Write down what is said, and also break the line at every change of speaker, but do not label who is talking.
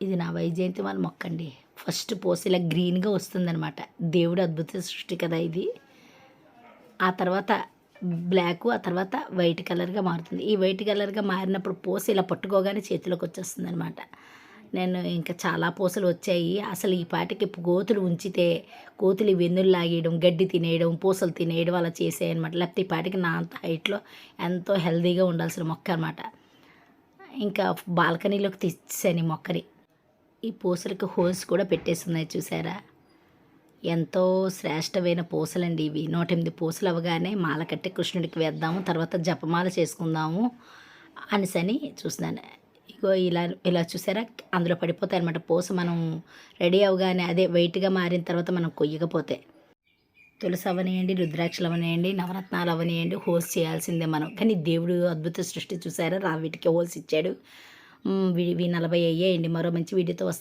ఇది నా వైజయంతి వాళ్ళ మొక్క అండి ఫస్ట్ పోసి ఇలా గ్రీన్గా వస్తుందనమాట దేవుడు అద్భుత సృష్టి కదా ఇది. ఆ తర్వాత బ్లాక్ ఆ తర్వాత వైట్ కలర్గా మారుతుంది. ఈ వైట్ కలర్గా మారినప్పుడు పోసి ఇలా పట్టుకోగానే చేతిలోకి వచ్చేస్తుంది అనమాట నేను ఇంకా చాలా పూసలు వచ్చాయి. అసలు ఈ పాటికి కోతులు ఉంచితే కోతులు వెన్నులు లాగేయడం గడ్డి తినేయడం పూసలు తినేయడం అలా చేసేయనమాట లేకపోతే ఈ పాటికి నా అంత హైట్లో ఎంతో హెల్దీగా ఉండాల్సిన మొక్క అనమాట ఇంకా బాల్కనీలోకి తెచ్చాను ఈ మొక్కని. ఈ పూసలకు హోల్స్ కూడా పెట్టేస్తున్నాయి చూసారా? ఎంతో శ్రేష్టమైన పూసలండి ఇవి. నూట ఎనిమిది పూసలు అవగానే మాల కట్టి కృష్ణుడికి వేద్దాము తర్వాత జపమాల చేసుకుందాము అనిసని చూస్తున్నాను. ఇగో ఇలా ఇలా చూసారా? అందులో పడిపోతాయి అనమాట పూస. మనం రెడీ అవగానే అదే వెయిట్గా మారిన తర్వాత మనం కొయ్యకపోతే. తులసి అవనియండి రుద్రాక్షలు అవనియండి నవరత్నాలు అవనియండి హోల్స్ చేయాల్సిందే మనం. కానీ దేవుడు అద్భుత సృష్టి చూసారా? రా వీటికి హోల్స్ ఇచ్చాడు. నలభై అయ్యేయండి. మరో మంచి వీడియోతో వస్తాను